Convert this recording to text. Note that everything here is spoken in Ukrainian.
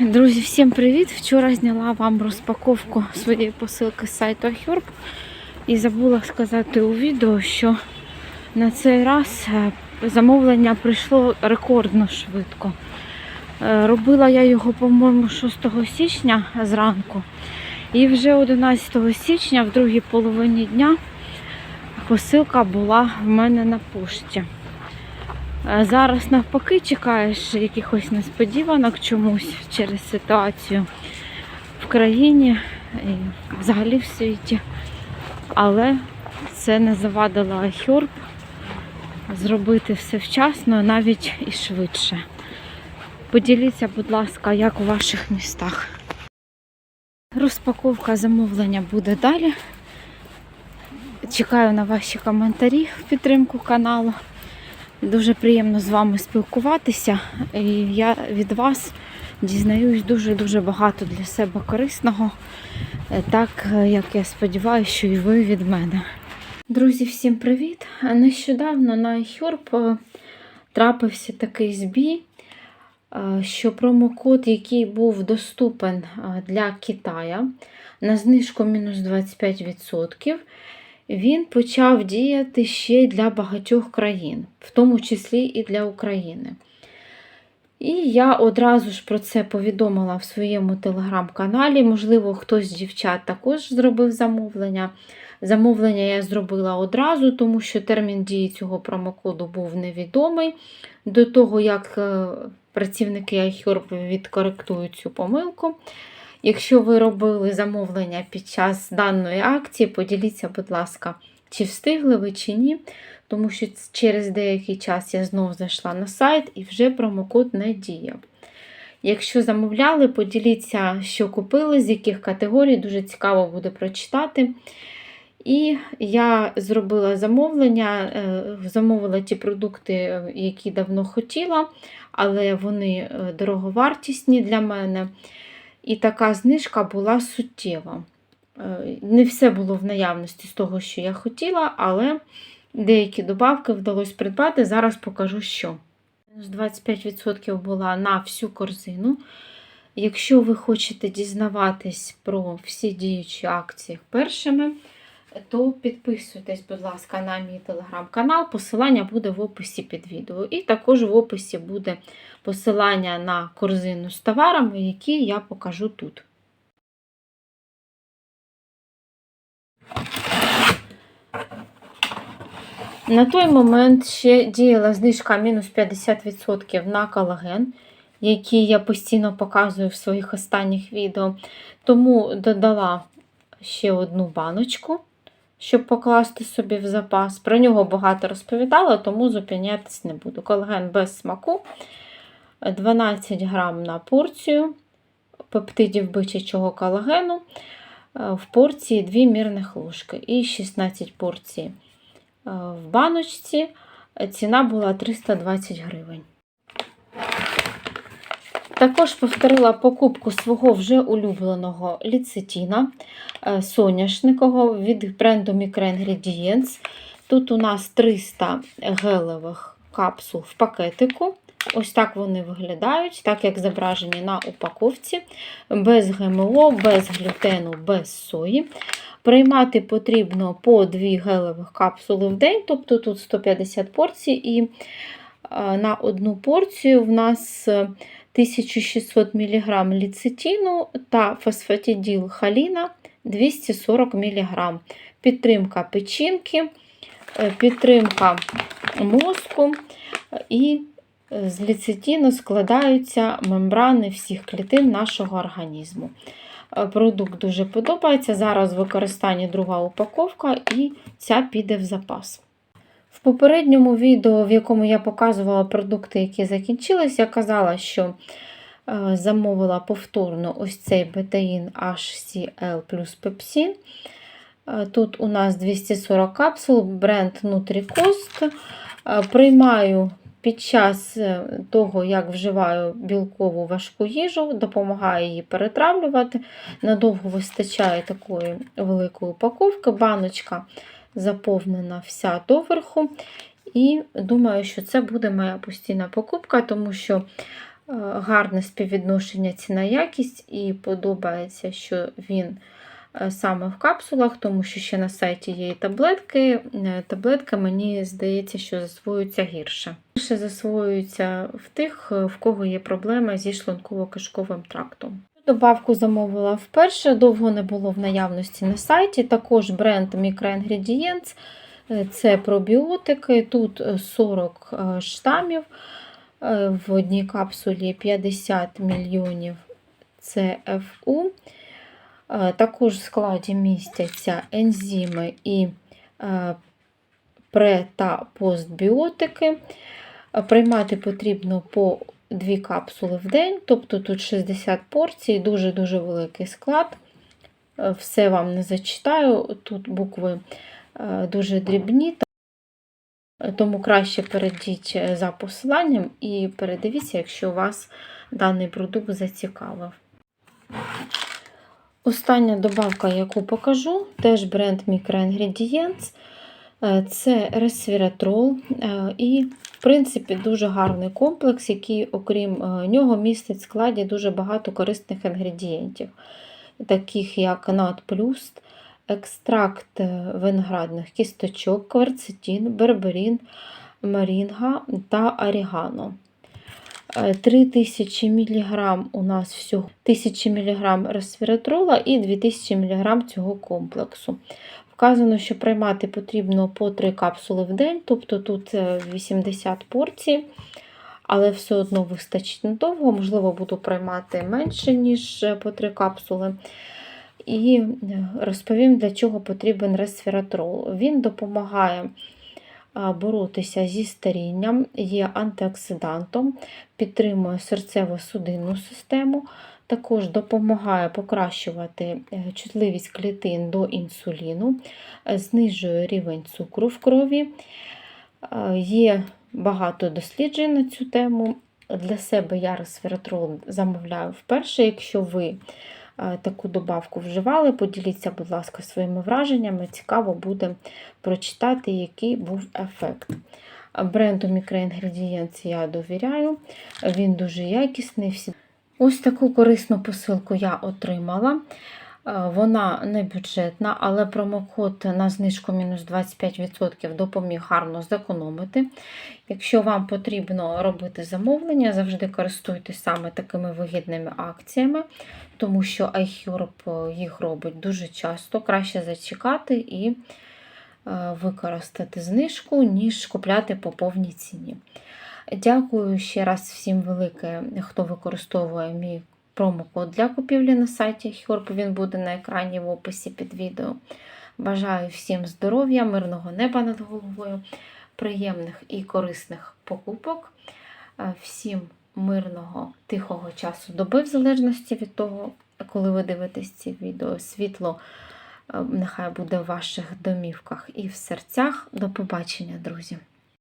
Друзі, всім привіт! Вчора зняла вам розпаковку своєї посилки з сайту Herb і забула сказати у відео, що на цей раз е, замовлення прийшло рекордно швидко. Е, Робила я його, по-моєму, 6 січня зранку. І вже 11 січня, в другій половині дня, посилка була в мене на пошті. Зараз навпаки чекаєш якихось несподіванок чомусь через ситуацію в країні і взагалі в світі. Але це не завадило Айхерб зробити все вчасно, навіть і швидше. Поділіться, будь ласка, як у ваших містах. Розпаковка замовлення буде далі. Чекаю на ваші коментарі в підтримку каналу. Дуже приємно з вами спілкуватися. І я від вас дізнаюсь дуже-дуже багато для себе корисного, е, так е, як я сподіваюся, що і ви від мене. Друзі, всім привіт! Нещодавно на iHerb трапився такий збій, е, що промокод, який був доступен е, для Китая на знижку мінус 25%, він почав діяти ще й для багатьох країн, в тому числі і для України. І я одразу ж про це повідомила в своєму телеграм-каналі. Можливо, хтось з дівчат також зробив замовлення. Замовлення я зробила одразу, тому що термін дії цього промокоду був невідомий. До того, як е, працівники iHerb відкоректують цю помилку. Якщо ви робили замовлення під час даної акції, поділіться, будь ласка, чи встигли ви чи ні, тому що через деякий час я знову зайшла на сайт і вже промокод не діяв. Якщо замовляли, поділіться, що купили, з яких категорій, дуже цікаво буде прочитати. І я зробила замовлення, е, замовила ті продукти, е, які давно хотіла, але вони е, дороговартісні для мене. І така знижка була суттєва. Е, Не все було в наявності з того, що я хотіла, але деякі добавки вдалося придбати. Зараз покажу, що. Мінус 25% була на всю корзину. Якщо ви хочете дізнаватись про всі діючі акції першими, то підписуйтесь, будь ласка, на мій телеграм-канал. Посилання буде в описі під відео. І також в описі буде посилання на корзину з товарами, які я покажу тут. На той момент ще діяла знижка мінус 50% на колаген, який я постійно показую в своїх останніх відео. Тому додала ще одну баночку, щоб покласти собі в запас. Про нього багато розповідала, тому зупинятись не буду. Колаген без смаку. 12 грам на порцію пептидів бичачого колагену. Е, В порції 2 мірних ложки і 16 порцій е, в баночці. Ціна була 320 гривень. Також повторила покупку свого вже улюбленого ліцетіна е, соняшникового від бренду Microingredients. Тут у нас 300 гелевих капсул в пакетику. Ось так вони виглядають, так як зображені на упаковці, без ГМО, без глютену, без сої. Приймати потрібно по 2 гелевих капсули в день, тобто тут 150 порцій, і на одну порцію в нас 1600 мг ліцетіну та фосфатиділ халіна 240 мг. Підтримка печінки, е, підтримка мозку і з ліцетіну складаються мембрани всіх клітин нашого організму. Е, Продукт дуже подобається. Зараз в використанні друга упаковка, і ця піде в запас. В попередньому відео, в якому я показувала продукти, які закінчились, я казала, що е, замовила повторно ось цей бетаїн HCl плюс пепсин. Е, Тут у нас 240 капсул, бренд Nutricost. Е, Приймаю під час того, як вживаю білкову важку їжу, допомагає її перетравлювати. Надовго вистачає такої великої упаковки. Баночка заповнена вся доверху. І думаю, що це буде моя постійна покупка, тому що гарне співвідношення ціна-якість і подобається, що він е, саме в капсулах, тому що ще на сайті є і таблетки. Е, Таблетка, мені здається, що засвоюється гірше. Більше засвоюється в тих, е, в кого є проблеми зі шлунково-кишковим трактом. Добавку замовила вперше, довго не було в наявності на сайті. Також бренд Microingredients. Е, Це пробіотики. Тут е, 40 е, штамів. Е, В одній капсулі 50 мільйонів. Е, Також в складі містяться ензими і пре- та постбіотики. Приймати потрібно по 2 капсули в день, тобто тут 60 порцій, дуже-дуже великий склад. Е, Все вам не зачитаю. Тут букви е, дуже дрібні, тому краще перейдіть е, за посиланням і передивіться, якщо вас даний продукт зацікавив. Остання добавка, яку покажу, теж бренд Microingredients. Це ресвіратрол. І, в принципі, дуже гарний комплекс, який, окрім е, нього, містить в складі дуже багато корисних інгредієнтів, таких як надплюст, екстракт е, виноградних кісточок, кверцетін, берберін, марінга та орігано. Е, 3000 мг у нас всього 1000 мг ресвіратрола і 2000 мг цього комплексу. Вказано, що приймати потрібно по 3 капсули в день, тобто тут е, 80 порцій, але все одно вистачить надовго, можливо, буду приймати менше, ніж е, по 3 капсули. І е, розповім, для чого потрібен ресвіратрол. Він допомагає боротися зі старінням, є антиоксидантом, підтримує серцево-судинну систему, також допомагає покращувати е, чутливість клітин до інсуліну, е, знижує рівень цукру в крові. Е, Є багато досліджень на цю тему. Для себе я ресвіратрол замовляю вперше. Якщо ви таку добавку вживали, поділіться, будь ласка, своїми враженнями. Цікаво буде прочитати, який був ефект. Бренду мікроінгредієнт я довіряю, він дуже якісний. Ось таку корисну посилку я отримала. Е, Вона не бюджетна, але промокод на знижку мінус 25% допоміг гарно зекономити. Якщо вам потрібно робити замовлення, завжди користуйтесь саме такими вигідними акціями, тому що iHerb їх робить дуже часто. Краще зачекати і е, використати знижку, ніж купляти по повній ціні. Дякую ще раз всім велике, хто використовує мій промокод для купівлі на сайті Хьорп. Він буде на екрані в описі під відео. Бажаю всім здоров'я, мирного неба над головою, приємних і корисних покупок. Е, Всім мирного, тихого часу доби, в залежності від того, коли ви дивитесь ці відео. Світло е, нехай буде в ваших домівках і в серцях. До побачення, друзі!